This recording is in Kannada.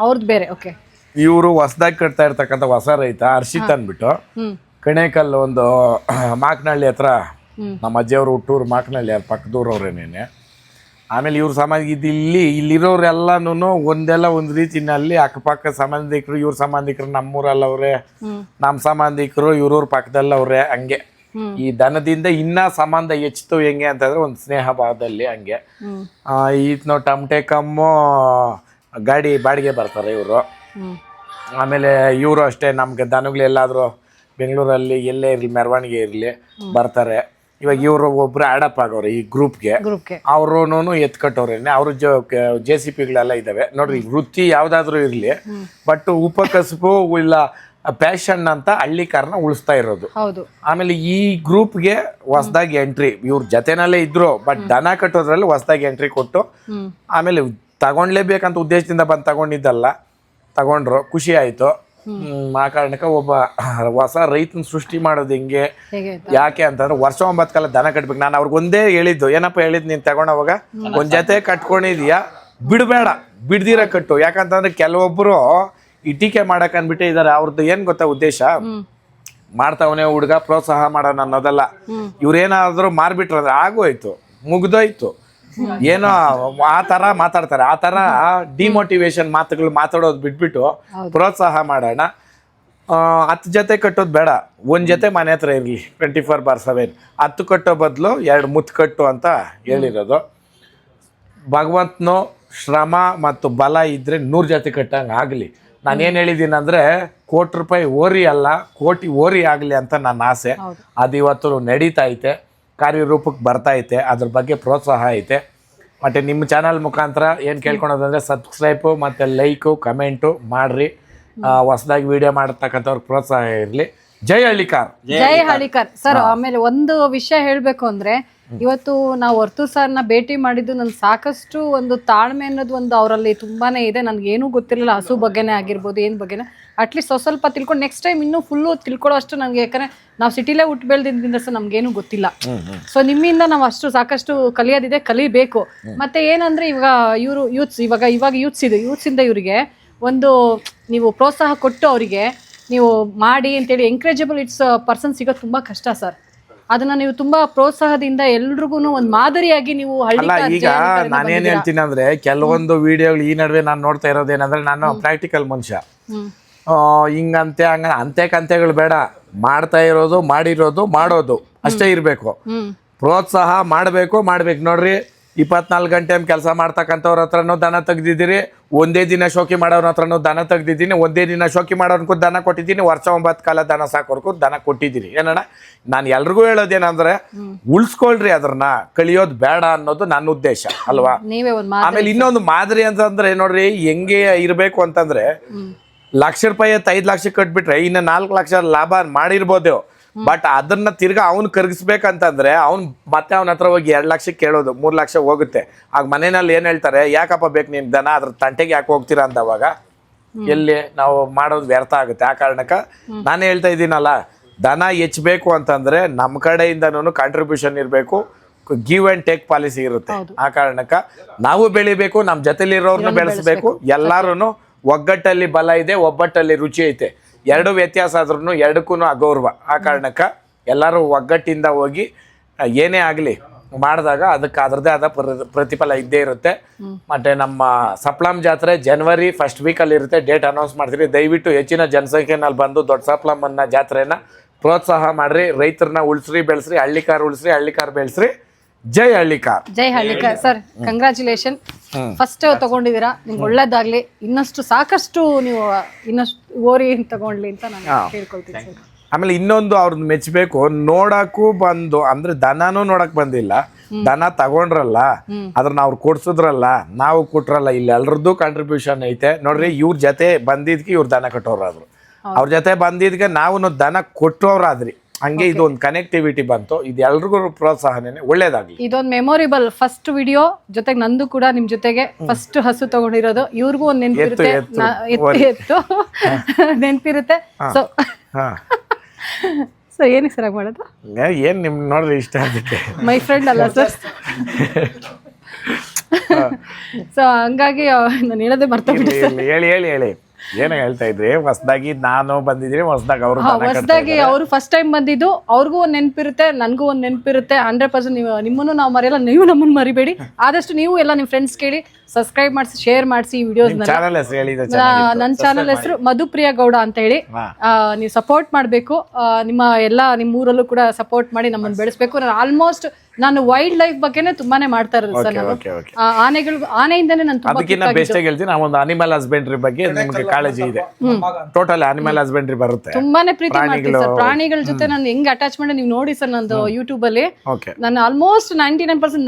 ಅವ್ರದ್ದು ಬೇರೆ ಓಕೆ ಇವರು ಹೊಸದಾಗಿ ಕಟ್ತಾ ಇರ್ತಕ್ಕಂಥ ಹೊಸ ರೈತ ಹರ್ಷಿತ್ ಅಂದ್ಬಿಟ್ಟು ಕಣೇಕಲ್ ಒಂದು ಮಾಕನಹಳ್ಳಿ ಹತ್ರ ನಮ್ಮ ಅಜ್ಜಿಯವರು ಹುಟ್ಟೂರು ಮಾಕನಹಳ್ಳಿ ಅವ್ರ ಪಕ್ಕದೂರವ್ರೇನೇನೆ ಆಮೇಲೆ ಇವ್ರ ಇದು ಇಲ್ಲಿ ಇಲ್ಲಿರೋರೆಲ್ಲನೂ ಒಂದೆಲ್ಲ ಒಂದು ರೀತಿನಲ್ಲಿ ಅಕ್ಕಪಕ್ಕ ಸಂಬಂಧಿಕರು ಇವ್ರ ಸಂಬಂಧಿಕರು ನಮ್ಮೂರಲ್ಲವ್ರೆ ನಮ್ಮ ಸಂಬಂಧಿಕರು ಇವ್ರವ್ರ ಪಕ್ಕದಲ್ಲವ್ರೆ ಹಂಗೆ. ಈ ದನದಿಂದ ಇನ್ನ ಸಂಬಂಧ ಹೆಚ್ಚಿತು ಹೆಂಗೆ ಅಂತಂದ್ರೆ ಒಂದು ಸ್ನೇಹ ಭಾವದಲ್ಲಿ ಹಂಗೆ. ಹ್ಮ್. ನಾವು ಟಮಟೆ ಕಮ್ಮು ಗಾಡಿ ಬಾಡಿಗೆ ಬರ್ತಾರೆ ಇವರು. ಆಮೇಲೆ ಇವರು ಅಷ್ಟೇ ನಮ್ಗೆ ದನಗಳು ಎಲ್ಲಾದರೂ ಬೆಂಗಳೂರಲ್ಲಿ ಎಲ್ಲೇ ಇರಲಿ ಮೆರವಣಿಗೆ ಇರಲಿ ಬರ್ತಾರೆ. ಇವಾಗ ಇವರು ಒಬ್ರು ಆಡಪ್ ಆಗೋರು ಈ ಗ್ರೂಪ್ಗೆ. ಗ್ರೂಪ್ಗೆ. ಅವ್ರೂ ಎತ್ಕಟ್ಟವ್ರೇನೆ ಅವರು ಜೊ ಜೆ ಸಿ ಪಿಗಳೆಲ್ಲ ಇದ್ದಾವೆ. ನೋಡ್ರಿ ವೃತ್ತಿ ಯಾವುದಾದ್ರೂ ಇರಲಿ ಬಟ್ ಉಪಕಸಬು ಇಲ್ಲ ಪ್ಯಾಷನ್ ಅಂತ ಹಳ್ಳಿ ಕಾರನ್ನ ಉಳಿಸ್ತಾ ಇರೋದು. ಹೌದು. ಆಮೇಲೆ ಈ ಗ್ರೂಪ್ಗೆ ಹೊಸದಾಗಿ ಎಂಟ್ರಿ. ಇವ್ರ ಜೊತೆನಲ್ಲೇ ಇದ್ರು ಬಟ್ ದನ ಕಟ್ಟೋದ್ರಲ್ಲಿ ಹೊಸದಾಗಿ ಎಂಟ್ರಿ ಕೊಟ್ಟು ಆಮೇಲೆ ತಗೊಂಡ್ಲೇಬೇಕಂತ ಉದ್ದೇಶದಿಂದ ಬಂದು ತಗೊಂಡಿದ್ದಲ್ಲ ತಗೊಂಡ್ರು ಖುಷಿ ಆಯ್ತು. ಆ ಕಾರಣಕ್ಕೆ ಒಬ್ಬ ಹೊಸ ರೈತನ ಸೃಷ್ಟಿ ಮಾಡೋದು ಹೆಂಗೆ ಯಾಕೆ ಅಂತಂದ್ರೆ ವರ್ಷ ಒಂಬತ್ತು ಕಾಲ ದನ ಕಟ್ಬೇಕು. ನಾನು ಅವ್ರಿಗೆ ಒಂದೇ ಹೇಳಿದ್ದು ಏನಪ್ಪ ಹೇಳಿದ್ ನೀನು ತಗೊಂಡವಾಗ ಒಂದ್ ಜೊತೆ ಕಟ್ಕೊಂಡಿದ್ಯಾ ಬಿಡಬೇಡ ಬಿಡ್ದಿರ ಕಟ್ಟು. ಯಾಕಂತಂದ್ರೆ ಕೆಲವೊಬ್ರು ಇಟಿಕೆ ಟೀಕೆ ಮಾಡಕ್ ಅನ್ಬಿಟ್ಟೆ ಇದಾರೆ. ಅವ್ರದ್ದು ಏನ್ ಗೊತ್ತಾ ಉದ್ದೇಶ? ಮಾಡ್ತಾವನೆ ಹುಡುಗ ಪ್ರೋತ್ಸಾಹ ಮಾಡೋಣ ಅನ್ನೋದಲ್ಲ. ಇವ್ರೇನಾದ್ರೂ ಮಾರ್ಬಿಟ್ರಂದ್ರೆ ಆಗೋಯ್ತು ಮುಗ್ದೋಯ್ತು. ಏನೋ ಆ ತರ ಮಾತಾಡ್ತಾರೆ ಆ ತರ ಡಿಮೋಟಿವೇಶನ್ ಮಾತುಗಳು ಮಾತಾಡೋದು ಬಿಟ್ಬಿಟ್ಟು ಪ್ರೋತ್ಸಾಹ ಮಾಡೋಣ. ಹತ್ತು ಜೊತೆ ಕಟ್ಟೋದು ಬೇಡ ಒಂದ್ ಜೊತೆ ಮನೆ ಹತ್ರ ಇರಲಿ ಟ್ವೆಂಟಿ ಫೋರ್ ಬಾರ್ ಸೆವೆನ್ ಹತ್ತು ಕಟ್ಟೋ ಬದಲು ಎರಡು ಮುತ್ತು ಕಟ್ಟು ಅಂತ ಹೇಳಿರೋದು. ಭಗವಂತನು ಶ್ರಮ ಮತ್ತು ಬಲ ಇದ್ರೆ ನೂರು ಜೊತೆ ಕಟ್ಟಂಗೆ ಆಗಲಿ. ನಾನೇನು ಹೇಳಿದ್ದೀನಿ ಅಂದರೆ ಕೋಟಿ ರೂಪಾಯಿ ಓರಿ ಅಲ್ಲ ಕೋಟಿ ಓರಿ ಆಗಲಿ ಅಂತ ನನ್ನ ಆಸೆ. ಅದು ಇವತ್ತು ನಡೀತಾ ಐತೆ. ಕಾರ್ಯರೂಪಕ್ಕೆ ಬರ್ತಾ ಐತೆ ಅದ್ರ ಬಗ್ಗೆ ಪ್ರೋತ್ಸಾಹ ಐತೆ. ಮತ್ತು ನಿಮ್ಮ ಚಾನಲ್ ಮುಖಾಂತರ ಏನು ಕೇಳ್ಕೊಳೋದಂದ್ರೆ ಸಬ್ಸ್ಕ್ರೈಬು ಮತ್ತು ಲೈಕು ಕಮೆಂಟು ಮಾಡಿರಿ. ಹೊಸದಾಗಿ ವಿಡಿಯೋ ಮಾಡತಕ್ಕಂಥವ್ರಿಗೆ ಪ್ರೋತ್ಸಾಹ ಇರಲಿ. ಜೈ ಹಳ್ಳಿಕಾರ್. ಜೈ ಹಳ್ಳಿಕಾರ್. ಸರ್ ಆಮೇಲೆ ಒಂದು ವಿಷಯ ಹೇಳಬೇಕು ಅಂದ್ರೆ ಇವತ್ತು ನಾವು ವರ್ತು ಸರ್ನ ಭೇಟಿ ಮಾಡಿದ್ದು ನನ್ಗೆ ಸಾಕಷ್ಟು ಒಂದು ತಾಳ್ಮೆ ಅನ್ನೋದು ಒಂದು ಅವರಲ್ಲಿ ತುಂಬಾನೇ ಇದೆ. ನನ್ಗೆ ಏನೂ ಗೊತ್ತಿರಲಿಲ್ಲ. ಹಸು ಬಗ್ಗೆನೇ ಆಗಿರ್ಬೋದು ಏನ್ ಬಗ್ಗೆನೇ. ಅಟ್ಲೀಸ್ಟ್ ಸ್ವಲ್ಪ ಸ್ವಲ್ಪ ತಿಳ್ಕೊಂಡು ನೆಕ್ಸ್ಟ್ ಟೈಮ್ ಇನ್ನೂ ಫುಲ್ಲು ತಿಳ್ಕೊಳ್ಳೋ ಅಷ್ಟು ನನಗೆ ಯಾಕಂದ್ರೆ ನಾವು ಸಿಟಿಲೇ ಹುಟ್ಟು ಬೆಳೆದಿದ್ದರಿಂದ ಸರ್ ನಮ್ಗೇನು ಗೊತ್ತಿಲ್ಲ. ಸೊ ನಿಮ್ಮಿಂದ ನಾವು ಅಷ್ಟು ಸಾಕಷ್ಟು ಕಲಿಯೋದಿದೆ ಕಲಿಬೇಕು. ಮತ್ತೆ ಏನಂದ್ರೆ ಇವಾಗ ಇವರು ಯೂತ್ಸ್ ಇವಾಗ ಇವಾಗ ಯೂತ್ಸ್ ಇದೆ ಯೂತ್ಸ್ ಇಂದ ಇವರಿಗೆ ಒಂದು ನೀವು ಪ್ರೋತ್ಸಾಹ ಕೊಟ್ಟು ಅವರಿಗೆ ನೀವು ಮಾಡಿ ಅಂತೇಳಿ ಎಂಕರೇಜಬಲ್ ಇಟ್ಸ್ ಪರ್ಸನ್ ಸಿಗೋದು ತುಂಬಾ ಕಷ್ಟ ಸರ್. ಅದನ್ನ ನೀವು ತುಂಬಾ ಪ್ರೋತ್ಸಾಹದಿಂದ ಎಲ್ರಿಗೂ ಒಂದು ಮಾದರಿಯಾಗಿ ನೀವು ಅಲ್ಲ ಈಗ ನಾನೇನ್ ಹೇಳ್ತೀನಿ ಅಂದ್ರೆ ಕೆಲವೊಂದು ವಿಡಿಯೋಗಳು ಈ ನಡುವೆ ನಾನು ನೋಡ್ತಾ ಇರೋದೇನಂದ್ರೆ ನಾನು ಪ್ರಾಕ್ಟಿಕಲ್ ಮನುಷ್ಯ. ಹಿಂಗಂತೆ ಹಂಗ ಅಂತೆ ಕಂತೆಗಳು ಬೇಡ. ಮಾಡ್ತಾ ಇರೋದು ಮಾಡಿರೋದು ಮಾಡೋದು ಅಷ್ಟೇ ಇರಬೇಕು. ಪ್ರೋತ್ಸಾಹ ಮಾಡಬೇಕು ಮಾಡ್ಬೇಕು. ನೋಡ್ರಿ ಇಪ್ಪತ್ನಾಲ್ಕು ಗಂಟೆ ಕೆಲಸ ಮಾಡ್ತಕ್ಕಂಥವ್ರ ಹತ್ರನೂ ದನ ತೆಗ್ದಿದ್ದೀರಿ. ಒಂದೇ ದಿನ ಶೋಕಿ ಮಾಡೋರ ಹತ್ರನೂ ದನ ತೆಗ್ದಿದ್ದೀನಿ. ಒಂದೇ ದಿನ ಶೋಕಿ ಮಾಡೋರ್ಗೂ ದನ ಕೊಟ್ಟಿದ್ದೀನಿ. ವರ್ಷ ಒಂಬತ್ತು ಕಾಲ ದನ ಸಾಕೋರ್ಗೂ ದನ ಕೊಟ್ಟಿದ್ದೀರಿ. ಏನಣ್ಣ? ನಾನು ಎಲ್ರಿಗೂ ಹೇಳೋದೇನಂದ್ರೆ ಉಳ್ಸ್ಕೊಳ್ರಿ ಅದ್ರನ್ನ. ಕಳಿಯೋದು ಬೇಡ ಅನ್ನೋದು ನನ್ನ ಉದ್ದೇಶ ಅಲ್ವಾ? ಆಮೇಲೆ ಇನ್ನೊಂದು ಮಾದರಿ ಅಂತಂದ್ರೆ ನೋಡ್ರಿ ಹೆಂಗೆ ಇರಬೇಕು ಅಂತಂದ್ರೆ ಲಕ್ಷ ರೂಪಾಯಿ ಐದು ಲಕ್ಷ ಕಟ್ಬಿಟ್ರೆ ಇನ್ನು ನಾಲ್ಕು ಲಕ್ಷ ಲಾಭ ಮಾಡಿರ್ಬೋದು ಬಟ್ ಅದನ್ನ ತಿರ್ಗಾ ಅವ್ನು ಕರಗಿಸ್ಬೇಕಂತಂದ್ರೆ ಅವ್ನ್ ಮತ್ತೆ ಅವನ ಹತ್ರ ಹೋಗಿ ಎರಡ್ ಲಕ್ಷ ಕೇಳೋದು ಮೂರ್ ಲಕ್ಷ ಹೋಗುತ್ತೆ. ಆಗ ಮನೆಯಲ್ಲಿ ಏನ್ ಹೇಳ್ತಾರೆ ಯಾಕಪ್ಪ ಬೇಕು ನೀನ್ ದನ ಅದ್ರ ತಂಟೆಗೆ ಯಾಕೆ ಹೋಗ್ತೀರಾ? ಅಂದವಾಗ ಎಲ್ಲಿ ನಾವು ಮಾಡೋದು ವ್ಯರ್ಥ ಆಗುತ್ತೆ. ಆ ಕಾರಣಕ್ಕ ನಾನು ಹೇಳ್ತಾ ಇದ್ದೀನಲ್ಲ ದನ ಹೆಚ್ಚಬೇಕು ಅಂತಂದ್ರೆ ನಮ್ಮ ಕಡೆಯಿಂದನೂ ಕಾಂಟ್ರಿಬ್ಯೂಷನ್ ಇರಬೇಕು ಗಿವ್ ಅಂಡ್ ಟೇಕ್ ಪಾಲಿಸಿ ಇರುತ್ತೆ. ಆ ಕಾರಣಕ್ಕ ನಾವು ಬೆಳಿಬೇಕು ನಮ್ಮ ಜೊತೆಲಿರೋರ್ನು ಬೆಳೆಸಬೇಕು ಎಲ್ಲಾರು ಒಗ್ಗಟ್ಟಲ್ಲಿ ಬಲ ಇದೆ ಒಬ್ಬಟ್ಟಲ್ಲಿ ರುಚಿ ಐತೆ. ಎರಡು ವ್ಯತ್ಯಾಸ ಆದ್ರೂ ಎರಡಕ್ಕೂ ಅಗೌರವ. ಆ ಕಾರಣಕ್ಕೆ ಎಲ್ಲರೂ ಒಗ್ಗಟ್ಟಿಂದ ಹೋಗಿ ಏನೇ ಆಗಲಿ ಮಾಡಿದಾಗ ಅದಕ್ಕೆ ಅದರದೇ ಆದ ಪ್ರ- ಪ್ರತಿಫಲ ಇದ್ದೇ ಇರುತ್ತೆ. ಮತ್ತೆ ನಮ್ಮ ಸಪ್ಲಂ ಜಾತ್ರೆ ಜನವರಿ ಫಸ್ಟ್ ವೀಕಲ್ಲಿ ಇರುತ್ತೆ. ಡೇಟ್ ಅನೌನ್ಸ್ ಮಾಡ್ತೀರಿ. ದಯವಿಟ್ಟು ಹೆಚ್ಚಿನ ಜನಸಂಖ್ಯೆನಲ್ಲಿ ಬಂದು ದೊಡ್ಡ ಸಪ್ಲಮ್ಮನ್ನ ಜಾತ್ರೆನ ಪ್ರೋತ್ಸಾಹ ಮಾಡ್ರಿ. ರೈತರನ್ನ ಉಳಿಸ್ರಿ ಬೆಳೆಸ್ರಿ ಹಳ್ಳಿಕಾರ್ ಉಳಿಸ್ರಿ ಹಳ್ಳಿಕಾರ್ ಬೆಳೆಸ್ರಿ. ಜೈ ಹಳ್ಳಿಕಾರ್ ಜೈ ಹಳ್ಳಿಕರ್ ಸರ್ ಕಂಗ್ರಾಚುಲೇಷನ್ ಫಸ್ಟ್ ತಗೊಂಡಿದ್ದೀರಾ? ನಿಮ್ಗೆ ಒಳ್ಳೇದಾಗ್ಲಿ. ಇನ್ನಷ್ಟು ಸಾಕಷ್ಟು ನೀವು ಇನ್ನಷ್ಟು ಓರಿ ತಗೊಂಡ್ಲಿ ಅಂತ ನಾನು ಕೇಳ್ಕೊಳ್ತೀನಿ ಸರ್. ಆಮೇಲೆ ಇನ್ನೊಂದು ಅವ್ರದ್ದು ಮೆಚ್ಚಬೇಕು ನೋಡಕ್ಕೂ ಬಂದು ಅಂದ್ರೆ ದನನೂ ನೋಡಕ್ ಬಂದಿಲ್ಲ. ದನ ತಗೊಂಡ್ರಲ್ಲ ಅದ್ರನ್ನ ಅವ್ರು ಕೊಡ್ಸಿದ್ರಲ್ಲ ನಾವು ಕೊಟ್ರಲ್ಲ ಇಲ್ಲಿ ಎಲ್ರದ್ದು ಕಾಂಟ್ರಿಬ್ಯೂಷನ್ ಐತೆ. ನೋಡ್ರಿ ಇವ್ರ ಜೊತೆ ಬಂದಿದ್ಕೆ ಇವ್ರ ದನ ಕಟ್ಟೋರಾದ್ರು. ಅವ್ರ ಜೊತೆ ಬಂದಿದ್ಕೆ ನಾವು ದನ ಕೊಟ್ಟೋರಾದ್ರಿ. ಹಂಗೆ ಇದೊಂದು ಕನೆಕ್ಟಿವಿಟಿ ಬಂತು. ಇದು ಎಲ್ರಿಗೂ ಪ್ರೋತ್ಸಾಹನೇ ಒಳ್ಳೇದಾಗ್ಲಿ. ಇದೊಂದು ಮೆಮೊರಿಬಲ್ ಫಸ್ಟ್ ವಿಡಿಯೋ ಜೊತೆಗೆ ನಂದು ಕೂಡ ನಿಮ್ ಜೊತೆಗೆ ಫಸ್ಟ್ ಹಸು ತಗೊಂಡಿರೋದು. ಇವ್ರಿಗೂ ಒಂದು ನೆನಪಿರುತ್ತೆ. ಎತ್ತು, ನೆನಪಿರುತ್ತೆ. ಸೊ ಸೊ ಏನಕ್ಕೆ ಸರ್ ಮಾಡೋದು? ಏನು ನಿಮ್ಗೆ ನೋಡ್ರಿ ಇಷ್ಟ ಆಗುತ್ತೆ. ಮೈ ಫ್ರೆಂಡ್ ಅಲ್ಲ ಸರ್ ಸೊ ಹಂಗಾಗಿ ನಾನು ಹೇಳೋದೇ ಬರ್ತಾ ಇರ್ಲಿ, ಹೇಳಿ ಹೇಳಿ ಹೇಳಿ. ಏನೋ ಹೇಳ್ತಾ ಇದ್ರಿ? ಹೊಸದಾಗಿ ನಾನು ಬಂದಿದ್ದೀನಿ ಹೊಸದಾಗಿ ಅವರು ಹೊಸದಾಗಿ ಅವರು ಫಸ್ಟ್ ಟೈಮ್ ಬಂದಿದ್ದು ಅವ್ರಿಗೂ ಒಂದು ನೆನಪಿರುತ್ತೆ ನನಗೂ ಒಂದು ನೆನಪಿರುತ್ತೆ ಹಂಡ್ರೆಡ್ ಪರ್ಸೆಂಟ್ ನೀವು ನಿಮ್ಮನ್ನು ನಾವು ಮರೆಯಲ್ಲ ನೀವು ನಮ್ಮನ್ನು ಮರಿಬೇಡಿ. ಆದಷ್ಟು ನೀವು ಎಲ್ಲ ನಿಮ್ಮ ಫ್ರೆಂಡ್ಸ್ ಕೇಳಿ ಸಬ್ಸ್ಕ್ರೈಬ್ ಮಾಡಿಸಿ ಶೇರ್ ಮಾಡಿಸಿ ಈ ಹೇಳಿದ ನನ್ನ ಚಾನಲ್ ಹೆಸರು ಮಧುಪ್ರಿಯ ಗೌಡ ಅಂತ ಹೇಳಿ. ನೀವು ಸಪೋರ್ಟ್ ಮಾಡಬೇಕು. ನಿಮ್ಮ ಎಲ್ಲ ನಿಮ್ಮ ಊರಲ್ಲೂ ಕೂಡ ಸಪೋರ್ಟ್ ಮಾಡಿ ನಮ್ಮನ್ನು ಬೆಳೆಸಬೇಕು. ನಾನು ಆಲ್ಮೋಸ್ಟ್ ನಾನು ವೈಲ್ಡ್ ಲೈಫ್ ಬಗ್ಗೆನೇ ತುಂಬಾನೇ ಮಾಡ್ತಾ ಇರೋದು ಸರ್ ನಾನು. ಓಕೆ ಓಕೆ ಆ, ಆನೆಗಳು ಆನೆಯಿಂದನೇ ನಾನು ತುಂಬಾ ಅದಕ್ಕಿಂತ ಬೆಸ್ಟ್ ಹೇಳ್ತೀನಿ ನಾವು ಒಂದು ಅನಿಮಲ್ ಹಸ್ಬೆಂಡ್ರಿ ಬಗ್ಗೆ ನಿಮ್ಗೆ ಕಾಳಜಿ ಇದೆ. ಟೋಟಲ್ ಅನಿಮಲ್ ಹಸ್ಬೆಂಡ್ರಿ ಬರುತ್ತೆ. ತುಂಬಾನೇ ಪ್ರೀತಿ ಮಾಡ್ತೀನಿ ಸರ್. ಪ್ರಾಣಿಗಳ ಜೊತೆ ನಾನು ಹೆಂಗ್ ಅಟ್ಯಾಚ್ ಮಾಡಿ ನೀವು ನೋಡಿ ಸರ್ ನಂದು ಯೂಟ್ಯೂಬ್ ಅಲ್ಲಿ. ಓಕೆ ನಾನು ಆಲ್ಮೋಸ್ಟ್ ನೈಂಟಿ ನೈನ್ ಪರ್ಸೆಂಟ್